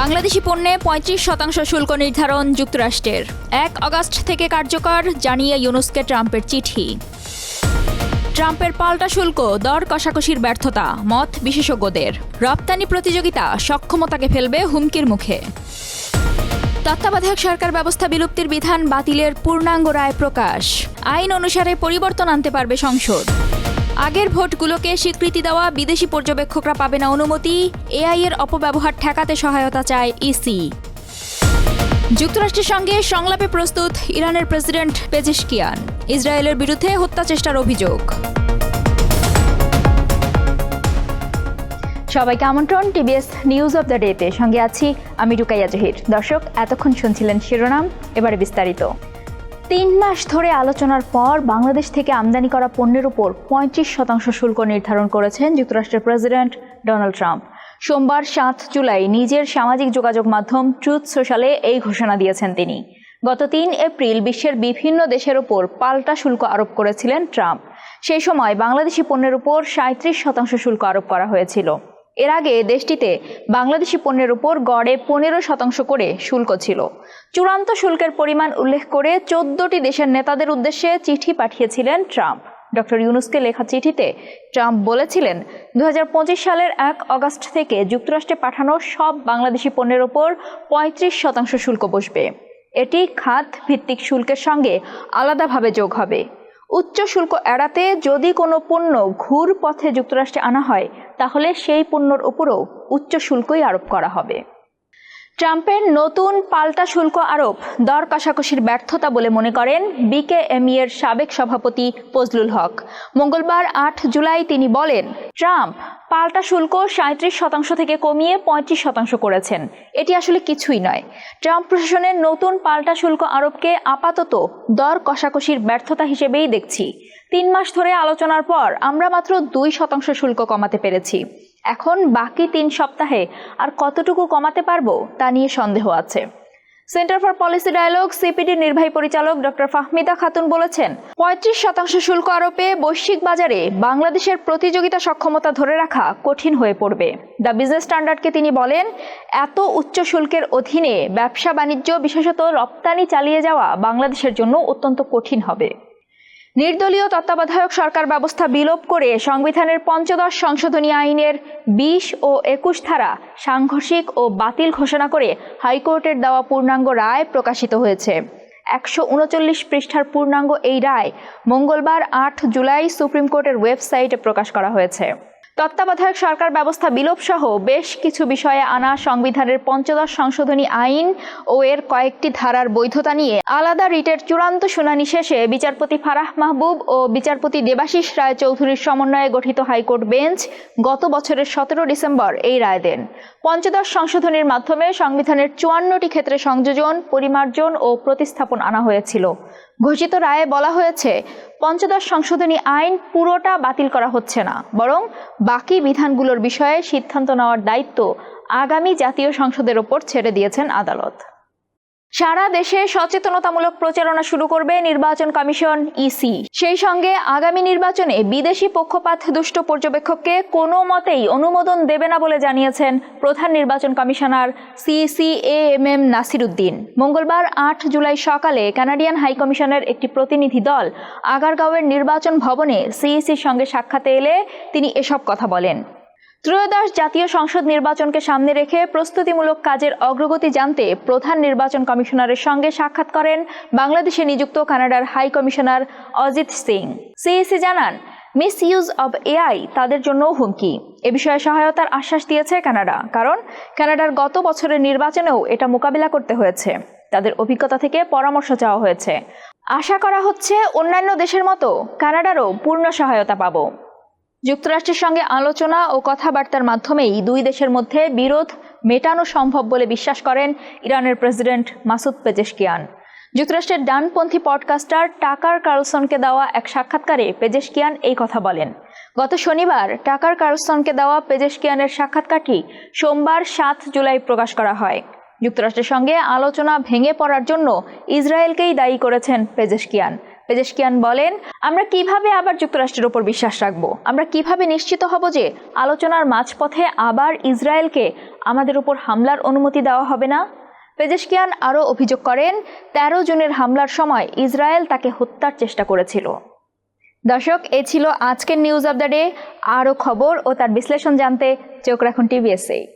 বাংলাদেশি পণ্যে পঁয়ত্রিশ শতাংশ শুল্ক নির্ধারণ যুক্তরাষ্ট্রের। এক আগস্ট থেকে কার্যকর, জানিয়ে ইউনুসকে ট্রাম্পের চিঠি। ট্রাম্পের পাল্টা শুল্ক, দর কষাকষির ব্যর্থতা, মত বিশেষজ্ঞদের। রপ্তানি প্রতিযোগিতা, সক্ষমতাকে ফেলবে হুমকির মুখে। তত্ত্বাবধায়ক সরকার ব্যবস্থা বিলুপ্তির বিধান বাতিলের পূর্ণাঙ্গ রায় প্রকাশ। আইন অনুসারে পরিবর্তন আনতে পারবে সংসদ। আগের ভোটগুলোকে স্বীকৃতি দেওয়া বিদেশি পর্যবেক্ষকরা পাবে না অনুমতি। এআই এর অপব্যবহার ঠেকাতে সহায়তা চায় ইসি। যুক্তরাষ্ট্রের সঙ্গে সংলাপে প্রস্তুত ইরানের প্রেসিডেন্ট পেজিশকিয়ান। ইসরায়েলের বিরুদ্ধে হত্যা চেষ্টার অভিযোগ। সবাইকে আমন্ত্রণ টিবিএস নিউজ অব দ্য ডেতে। সঙ্গে আছি আমি রুকাইয়া জহির। দর্শক, এতক্ষণ শুনছিলেন শিরোনাম, এবারে বিস্তারিত। তিন মাস ধরে আলোচনার পর বাংলাদেশ থেকে আমদানি করা পণ্যের উপর পঁয়ত্রিশ শতাংশ শুল্ক নির্ধারণ করেছেন যুক্তরাষ্ট্রের প্রেসিডেন্ট ডোনাল্ড ট্রাম্প। সোমবার সাত জুলাই নিজের সামাজিক যোগাযোগ মাধ্যম ট্রুথ সোশ্যালে এই ঘোষণা দিয়েছেন তিনি। গত তিন এপ্রিল বিশ্বের বিভিন্ন দেশের উপর পাল্টা শুল্ক আরোপ করেছিলেন ট্রাম্প। সেই সময় বাংলাদেশি পণ্যের উপর সাঁত্রিশ শতাংশ শুল্ক আরোপ করা হয়েছিল। এর আগে দেশটিতে বাংলাদেশি পণ্যের উপর গড়ে পনেরো শতাংশ করে শুল্ক ছিল। চূড়ান্ত শুল্কের পরিমাণ উল্লেখ করে চোদ্দটি দেশের নেতাদের উদ্দেশ্যে চিঠি পাঠিয়েছিলেন ট্রাম্প। ডক্টর ইউনুসকে লেখা চিঠিতে ট্রাম্প বলেছিলেন দু হাজার পঁচিশ সালের এক অগস্ট থেকে যুক্তরাষ্ট্রে পাঠানো সব বাংলাদেশি পণ্যের ওপর পঁয়ত্রিশ শতাংশ শুল্ক বসবে। এটি খাত ভিত্তিক শুল্কের সঙ্গে আলাদাভাবে যোগ হবে। উচ্চ শুল্ক এড়াতে যদি কোনো পণ্য ঘুর পথে যুক্তরাষ্ট্রে আনা হয় তাহলে সেই পণ্যর উপরও উচ্চ শুল্কই আরোপ করা হবে। ট্রাম্পের নতুন পাল্টা শুল্ক আরোপ দর কষাকষির ব্যর্থতা বলে মনে করেন বিকেএমই এর সাবেক সভাপতি ফজলুল হক। মঙ্গলবার আট জুলাই তিনি বলেন, ট্রাম্প পাল্টা শুল্ক সাঁত্রিশ শতাংশ থেকে কমিয়ে পঁয়ত্রিশ শতাংশ করেছেন। এটি আসলে কিছুই নয়। ট্রাম্প প্রশাসনের নতুন পাল্টা শুল্ক আরোপকে আপাতত দর কষাকষির ব্যর্থতা হিসেবেই দেখছি। তিন মাস ধরে আলোচনার পর আমরা মাত্র দুই শতাংশ শুল্ক কমাতে পেরেছি। এখন বাকি তিন সপ্তাহে আর কতটুকু কমাতে পারব তা নিয়ে সন্দেহ আছে। সেন্টার ফর পলিসি ডায়ালগ সিপিডির নির্বাহী পরিচালক ডক্টর ফাহমিদা খাতুন বলেছেন, পঁয়ত্রিশ শতাংশ শুল্ক আরোপে বৈশ্বিক বাজারে বাংলাদেশের প্রতিযোগিতা সক্ষমতা ধরে রাখা কঠিন হয়ে পড়বে। দ্য বিজনেস স্ট্যান্ডার্ডকে তিনি বলেন, এত উচ্চ শুল্কের অধীনে ব্যবসা বাণিজ্য বিশেষত রপ্তানি চালিয়ে যাওয়া বাংলাদেশের জন্য অত্যন্ত কঠিন হবে। নির্দলীয় তত্ত্বাবধায়ক সরকার ব্যবস্থা বিলোপ করে সংবিধানের পঞ্চদশ সংশোধনী আইনের বিশ ও একুশ ধারা সাংঘর্ষিক ও বাতিল ঘোষণা করে হাইকোর্টের দেওয়া পূর্ণাঙ্গ রায় প্রকাশিত হয়েছে। একশো উনচল্লিশ পৃষ্ঠার পূর্ণাঙ্গ এই রায় মঙ্গলবার আট জুলাই সুপ্রিম কোর্টের ওয়েবসাইটে প্রকাশ করা হয়েছে। তত্ত্বাবধায়ক সরকার ব্যবস্থা বিলোপ সহ বেশ কিছু বিষয়ে আনা সংবিধানের পঞ্চদশ সংশোধনী আইন ও এর কয়েকটি ধারার বৈধতা নিয়ে আলাদা রিটের চূড়ান্ত শুনানি শেষে বিচারপতি ফারাহ মাহবুব ও বিচারপতি দেবাশিস রায় চৌধুরীর সমন্বয়ে গঠিত হাইকোর্ট বেঞ্চ গত বছরের সতেরো ডিসেম্বর এই রায় দেন। পঞ্চদশ সংশোধনীর মাধ্যমে সংবিধানের চুয়ান্নটি ক্ষেত্রে সংযোজন, পরিমার্জন ও প্রতিস্থাপন আনা হয়েছিল। ঘোষিত রায়ে বলা হয়েছে, পঞ্চদশ সংশোধনী আইন পুরোটা বাতিল করা হচ্ছে না, বরং বাকি বিধানগুলোর বিষয়ে সিদ্ধান্ত নেওয়ার দায়িত্ব আগামী জাতীয় সংসদের ওপর ছেড়ে দিয়েছেন আদালত। সারা দেশে সচেতনতামূলক প্রচারণা শুরু করবে নির্বাচন কমিশন ইসি। সেই সঙ্গে আগামী নির্বাচনে বিদেশি পক্ষপাত দুষ্ট পর্যবেক্ষককে কোনো মতেই অনুমোদন দেবে না বলে জানিয়েছেন প্রধান নির্বাচন commissioner CC M M Nasiruddin. মঙ্গলবার আট জুলাই সকালে কানাডিয়ান হাইকমিশনের একটি প্রতিনিধি দল আগারগাঁওয়ের নির্বাচন ভবনে সিইসির সঙ্গে সাক্ষাতে এলে তিনি এসব কথা বলেন। ত্রয়োদশ জাতীয় সংসদ নির্বাচনকে সামনে রেখে প্রস্তুতিমূলক কাজের অগ্রগতি জানতে প্রধান নির্বাচন কমিশনারের সঙ্গে সাক্ষাৎ করেন বাংলাদেশে নিযুক্ত কানাডার high commissioner Ajit Singh. CEC জানান মিস ইউজ অব এআই তাদের জন্যও হুমকি। এ বিষয়ে সহায়তার আশ্বাস দিয়েছে কানাডা, কারণ কানাডার গত বছরের নির্বাচনেও এটা মোকাবিলা করতে হয়েছে। তাদের অভিজ্ঞতা থেকে পরামর্শ চাওয়া হয়েছে। আশা করা হচ্ছে অন্যান্য দেশের মতো কানাডারও পূর্ণ সহায়তা পাবো। যুক্তরাষ্ট্রের সঙ্গে আলোচনা ও কথাবার্তার মাধ্যমেই দুই দেশের মধ্যে বিরোধ মেটানো সম্ভব বলে বিশ্বাস করেন ইরানের প্রেসিডেন্ট মাসুদ পেজেশকিয়ান। যুক্তরাষ্ট্রের ডানপন্থী পডকাস্টার টাকার কার্লসনকে দেওয়া এক সাক্ষাৎকারে পেজেশকিয়ান এই কথা বলেন। গত শনিবার টাকার কার্লসনকে দেওয়া পেজেশকিয়ানের সাক্ষাৎকারটি সোমবার সাত জুলাই প্রকাশ করা হয়। যুক্তরাষ্ট্রের সঙ্গে আলোচনা ভেঙে পড়ার জন্য ইসরায়েলকেই দায়ী করেছেন পেজেশকিয়ান। পেজেশকিয়ান বলেন, আমরা কীভাবে আবার যুক্তরাষ্ট্রের ওপর বিশ্বাস রাখব? আমরা কীভাবে নিশ্চিত হব যে আলোচনার মাঝপথে আবার ইসরায়েলকে আমাদের উপর হামলার অনুমতি দেওয়া হবে না? পেজেশকিয়ান আরও অভিযোগ করেন, তেরো জনের হামলার সময় ইসরায়েল তাকে হত্যার চেষ্টা করেছিল। দর্শক, এ ছিল আজকের নিউজ অব দ্য ডে আরও খবর ও তার বিশ্লেষণ জানতে চোখ রাখুন টিভিএসএ।